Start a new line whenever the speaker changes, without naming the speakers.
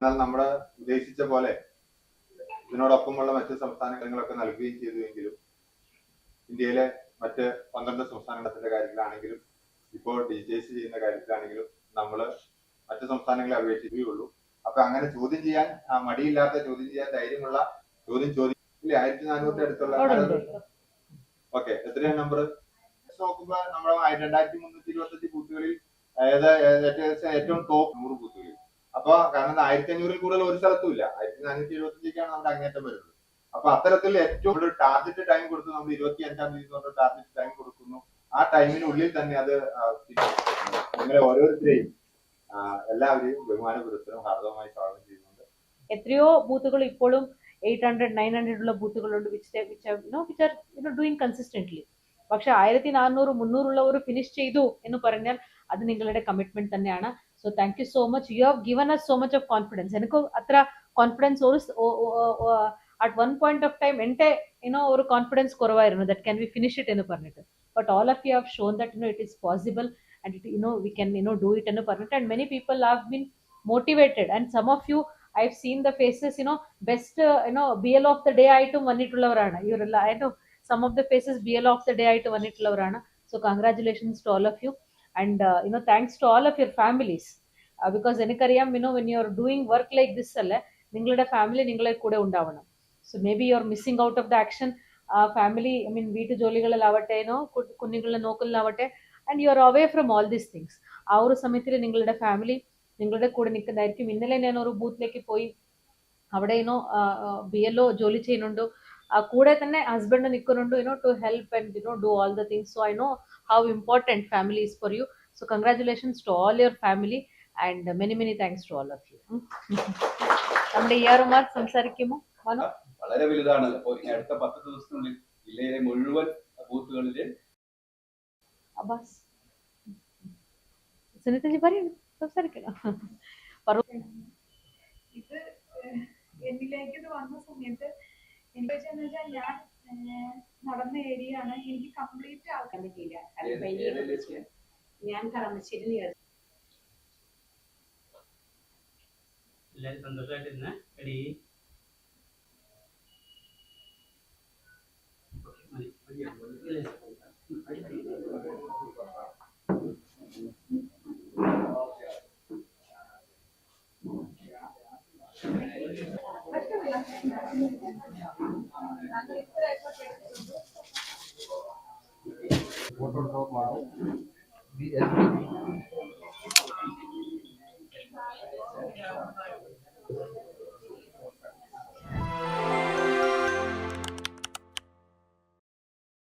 എന്നാൽ നമ്മുടെ ഉദ്ദേശിച്ച പോലെ ഇതിനോടൊപ്പമുള്ള മറ്റ് സംസ്ഥാനങ്ങളൊക്കെ നൽകുകയും ചെയ്തുവെങ്കിലും ഇന്ത്യയിലെ മറ്റ് പന്ത്രണ്ട് സംസ്ഥാനങ്ങളുടെ കാര്യത്തിലാണെങ്കിലും ഇപ്പോൾ ഡിജിറ്റൈസ് ചെയ്യുന്ന കാര്യത്തിലാണെങ്കിലും നമ്മൾ മറ്റ് സംസ്ഥാനങ്ങളെ അപേക്ഷിക്കുകയുള്ളൂ. അപ്പൊ അങ്ങനെ ചോദ്യം ചെയ്യാൻ മടിയില്ലാത്ത ചോദ്യം ചെയ്യാൻ ധൈര്യമുള്ള ചോദ്യം ചോദിക്കില്ലേ ആയിരത്തി നാനൂറ്റി അടുത്തുള്ള ഓക്കെ എത്രയാണ് നമ്പർ നോക്കുമ്പോ നമ്മുടെ രണ്ടായിരത്തി മുന്നൂറ്റി ഇരുപത്തി അഞ്ച് ബൂത്തുകളിൽ ഏറ്റവും ടോപ്പ് നൂറ് ബൂത്തുകളിൽ. അപ്പൊ കാരണം ആയിരത്തി അഞ്ഞൂറിൽ കൂടുതൽ ഒരു സ്ഥലത്തും ഇല്ല. ആയിരത്തി നാനൂറ്റി എഴുപത്തി അഞ്ചിലേക്കാണ് നമ്മുടെ അങ്ങേറ്റം വരുന്നത്. അപ്പൊ അത്തരത്തിൽ ഏറ്റവും ഒരു ടാർഗറ്റ് ടൈം കൊടുത്ത് നമ്മൾ ഇരുപത്തി അഞ്ചാം തീയതി തൊട്ട് ടാർഗറ്റ് ടൈം കൊടുക്കുന്നു. ആ ടൈമിനുള്ളിൽ തന്നെ അത് നിങ്ങളെ ഓരോരുത്തരെയും എല്ലാവരെയും എല്ലാവരെയും ബഹുമാനപുരത്തിനും ഹാർദവമായി സ്വാഗതം ചെയ്യുന്നുണ്ട്.
എത്രയോ ബൂത്തുകൾ ഇപ്പോഴും എയ്റ്റ് ഹൺഡ്രഡ് നയൻ ഹൺഡ്രഡ് ഉള്ള ബൂത്തുകളുണ്ട്. Which which you know which are you know doing consistently പക്ഷെ ആയിരത്തി നാനൂറ് മുന്നൂറുള്ളവർ ഫിനിഷ് ചെയ്തു എന്ന് പറഞ്ഞാൽ അത് നിങ്ങളുടെ കമ്മിറ്റ്മെന്റ് തന്നെയാണ്. So thank you so much you have given us so much of confidence എനിക്ക് അത്ര കോൺഫിഡൻസ് ഒരു at one point of time എന്റെ യുനോ ഒരു കോൺഫിഡൻസ് കുറവായിരുന്നു that can we finish it എന്ന് പറഞ്ഞിട്ട് but all of you have shown that you know it is possible and it you know we can you know do it എന്ന് പറഞ്ഞിട്ട് and many people have been motivated and some of you I have seen the faces you know best you know B L of the day ആയിട്ടും വന്നിട്ടുള്ളവരാണ് ഇവർ I know some of the faces B L of the day ആയിട്ട് വന്നിട്ടുള്ളവരാണ് so congratulations to all of you and you know thanks to all of your families because എനിക്കറിയാം you know when you are doing work like this അല്ലേ നിങ്ങളുടെ family നിങ്ങളെ കൂടെ ഉണ്ടാവണം. So maybe you are missing out of the action family I mean വീട്ടു ജോലികളിലാവട്ടെ no കുഞ്ഞുങ്ങളെ നോക്കലിലാവട്ടെ and you are away from all these things ആ ഒരു സമയത്തിൽ നിങ്ങളുടെ ഫാമിലി നിങ്ങളുടെ കൂടെ നിൽക്കുന്നതായിരിക്കും. ഇന്നലെ ഞാൻ ഒരു ബൂത്തിലേക്ക് പോയി അവിടെ ഇനോ ബി എൽ ഒ ജോലി ചെയ്യുന്നുണ്ട്. കൂടെ തന്നെ ഹസ്ബൻഡ് നിൽക്കുന്നുണ്ട് you know to help and you know do all the things so I know how important family is for you so congratulations to all your family and many many thanks to all of you നമ്മുടെ E R Umar സംസാരിക്കുമോ? മനോ?
വളരെ വലുതാണ്. അപ്പോൾ ഇനി അടുത്ത പത്ത് ദിവസത്തിനുള്ളിൽ ജില്ലയിലെ മുഴുവൻ ബൂത്തുകളിലെ
അബ്ബാസ് സുനിതജി പറയണം സംസാരിക്കണം?
ഇത് എന്നിലേക്ക് ഇത് വന്ന സമയത്ത് എനിക്ക് വെച്ചാന്ന് വെച്ചാൽ ഞാൻ നടന്ന ഏരിയ ആണ് എനിക്ക് കംപ്ലീറ്റ്
ഏത് ലിസ്റ്റിൽ?
ഞാൻ കളമശ്ശേരി
എല്ലാവരും സന്തോഷമായിട്ടിരുന്ന റെഡി മതി ഇല്ലേ?
What about the